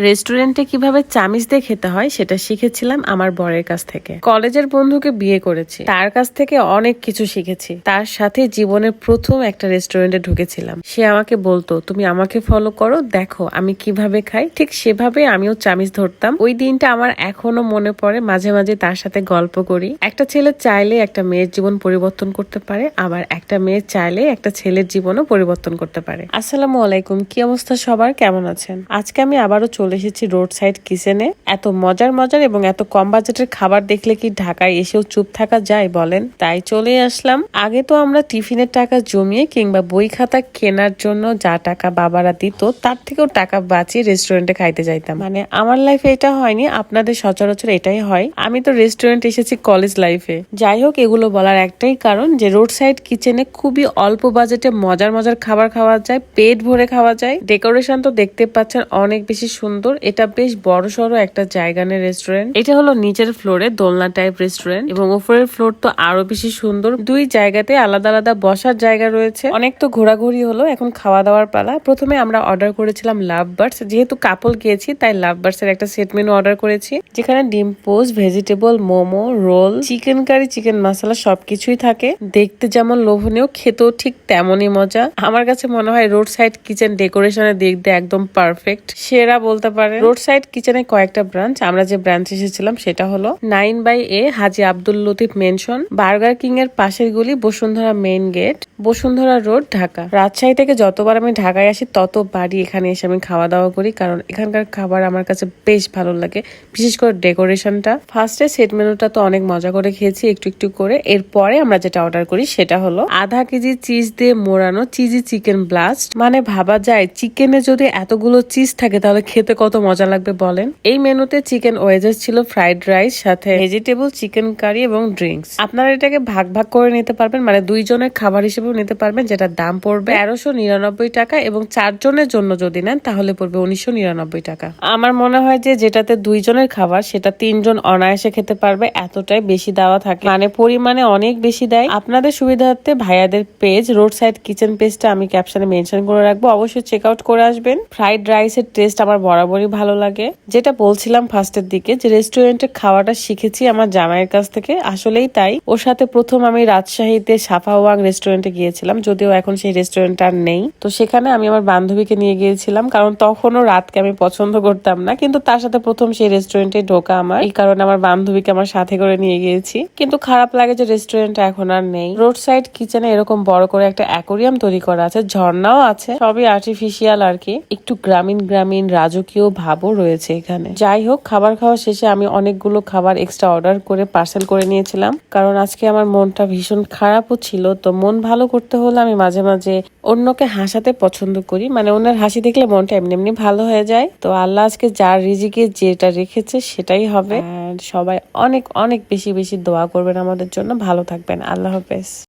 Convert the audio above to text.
রেস্টুরেন্টে কীভাবে চামিচ দিয়ে খেতে হয় সেটা শিখেছিলাম আমার বরের কাছ থেকে। কলেজের বন্ধুকে বিয়ে করেছি। তার কাছ থেকে অনেক কিছু শিখেছি। তার সাথে জীবনের প্রথম একটা রেস্টুরেন্টে ঢুকেছিলাম। সে আমাকে বলতো, তুমি আমাকে ফলো করো, দেখো আমি কীভাবে খাই। ঠিক সেভাবে আমিও চামিচ ধরতাম। ওই দিনটা আমার এখনও মনে পড়ে। মাঝে মাঝে তার সাথে গল্প করি। একটা ছেলে চাইলে একটা মেয়ের জীবন পরিবর্তন করতে পারে, আবার একটা মেয়ে চাইলে একটা ছেলের জীবনও পরিবর্তন করতে পারে। আসসালামু আলাইকুম। কি অবস্থা সবার? কেমন আছেন? আজকে আমি আবারও চলে এসেছি রোড সাইড কিচেনে এত মজার মজার এবং এত কম বাজেটের খাবার দেখলে কি ঢাকায় এসেও চুপ থাকা যায় বলেন? তাই চলে আসলাম। আগে তো আমরা টিফিনের টাকা জমিয়ে কিংবা বই খাতা কেনার জন্য যা টাকা বাবারা দিত, তার থেকেও টাকা বাঁচিয়ে রেস্টুরেন্টে খাইতে যাইতাম। মানে আমার লাইফে এটা হয়নি, আপনাদের সচরাচর এটাই হয়। আমি তো রেস্টুরেন্ট এসেছি কলেজ লাইফে যাই হোক, এগুলো বলার একটাই কারণ যে রোড সাইড কিচেনে খুবই অল্প বাজেটে মজার মজার খাবার খাওয়া যায়, পেট ভরে খাওয়া যায়। ডেকোরেশন তো দেখতে পাচ্ছেন অনেক বেশি সুন্দর এটা বেশ বড় সড়ো একটা জায়গানের রেস্টুরেন্ট এটা হলো নিচের ফ্লোরে দোলনা টাইপ রেস্টুরেন্ট এবং উপরের ফ্লোর তো আরও বেশি সুন্দর। দুই জায়গাতে আলাদা আলাদা বসার জায়গা রয়েছে। অনেক তো ঘোরাঘুরি হলো, এখন খাওয়া দাওয়ার পালা। প্রথমে আমরা অর্ডার করেছিলাম লাভ বার্ডস যেহেতু কাপল গিয়েছি, তাই লাভ বার্ডস এর একটা সেট মেনু অর্ডার করেছি, যেখানে ডিম post vegetable momo roll chicken curry chicken masala সবকিছুই থাকে। দেখতে যেমন লোভনীয়, খেতেও ঠিক তেমনই মজা। আমার কাছে মনে হয় রোড সাইড কিচেন ডেকোরেশনের দিক দিয়ে একদম পারফেক্ট সেরা বলতে পারে রোড সাইড কিচেনে কয়েকটা ব্রাঞ্চ আমরা যে ব্রাঞ্চ এসেছিলাম, সেটা হলো nine by A Haji Abdul Latif mansion Burger King এর পাশের গুলি, Bashundhara main gate Bashundhara road Dhaka. Rajshahi থেকে যতবার আমি ঢাকায় আসি, ততবারই এখানে এসে আমি খাওয়া দাওয়া করি, কারণ এখানকার খাবার আমার কাছে বেশ ভালো লাগে, বিশেষ করে ডেকোরেশনটা ফার্স্টে সেট মেনুটা তো অনেক মজা করে খেয়েছি, একটু একটু করে। এরপরে আমরা যেটা অর্ডার করি, সেটা হলো আধা কেজি চিজ দিয়ে মোড়ানো চিজি চিকেন ব্লাস্ট মানে ভাবা যায় চিকেনে যদি এতগুলো চিজ থাকে, তাহলে খেতে কত মজা লাগবে বলেন? এই মেনুতে চিকেন ওয়েজেস ছিল ফ্রাইড রাইস, সাথে ভেজিটেবল, চিকেন কারি এবং ড্রিঙ্কস। আপনারা এটাকে ভাগ ভাগ করে নিতে পারবেন মানে দুইজনের খাবার হিসেবেও নিতে পারবেন যেটার দাম পড়বে তেরোশো নিরানব্বই টাকা এবং চারজনের জন্য যদি নেন, তাহলে পড়বে উনিশশো নিরানব্বই টাকা। আমার মনে হয় যে যেটাতে দুইজনের খাবার, সেটা তিনজন অনায়াসে খেতে পারবে, এতটাই বেশি দেওয়া থাকে। মানে পরিমাণে অনেক বেশি দেয়। আপনাদের সুবিধার্থে ভাইয়াদের পেজ রোড সাইড কিচেন পেজটা আমি ক্যাপশনে মেনশন করে রাখব। অবশ্যই চেক আউট করে আসবেন। ফ্রাইড রাইসের টেস্ট আমার বরাবরই ভালো লাগে। যেটা বলছিলাম ফার্স্টের দিকে, যে রেস্টুরেন্টে খাওয়াটা শিখেছি আমার জামাইয়ের কাছ থেকে। আসলেই তাই। ওর সাথে প্রথম আমি রাজশাহীতে সাফা ওয়াং রেস্টুরেন্টে গিয়েছিলাম, যদিও এখন সেই রেস্টুরেন্ট আর নেই। তো সেখানে আমি আমার বান্ধবীকে নিয়ে গিয়েছিলাম, কারণ তখনও রাতকে আমি পছন্দ করতাম না। কিন্তু তার সাথে প্রথম সেই রেস্টুরেন্টে ঢোকা আমার। এই কারণে আমার বান্ধবীকে আমার সাথে করে নিয়ে গিয়েছি। কিন্তু খারাপ লাগে যে রেস্টুরেন্টটা এখন আর নেই। রোড সাইড কিচেনে এরকম বড় করে একটা অ্যাকোরিয়াম তৈরি করা আছে, ঝর্ণাও আছে, সবই আর্টিফিশিয়াল আর কি। একটু গ্রামীণ গ্রামীণ, রাজকীয় ভাবও রয়েছে এখানে। যাই হোক, খাবার খাওয়া শেষে আমি অনেকগুলো খাবার এক্সট্রা অর্ডার করে পার্সেল করে নিয়েছিলাম। কারণ আজকে আমার মনটা ভীষণ খারাপও ছিল, তো মন ভালো করতে হলে আমি মাঝে মাঝে অন্যকে হাসাতে পছন্দ করি। মানে অন্যের হাসি দেখলে মনটা এমনি এমনি ভালো হয়ে যায়। তো আল্লাহ আজকে যার রিজিকে যেটা রেখেছে সেটাই হবে। সবাই অনেক অনেক বেশি বেশি দোয়া করবেন আমাদের জন্য। ভালো থাকবেন। আল্লাহ হাফেজ।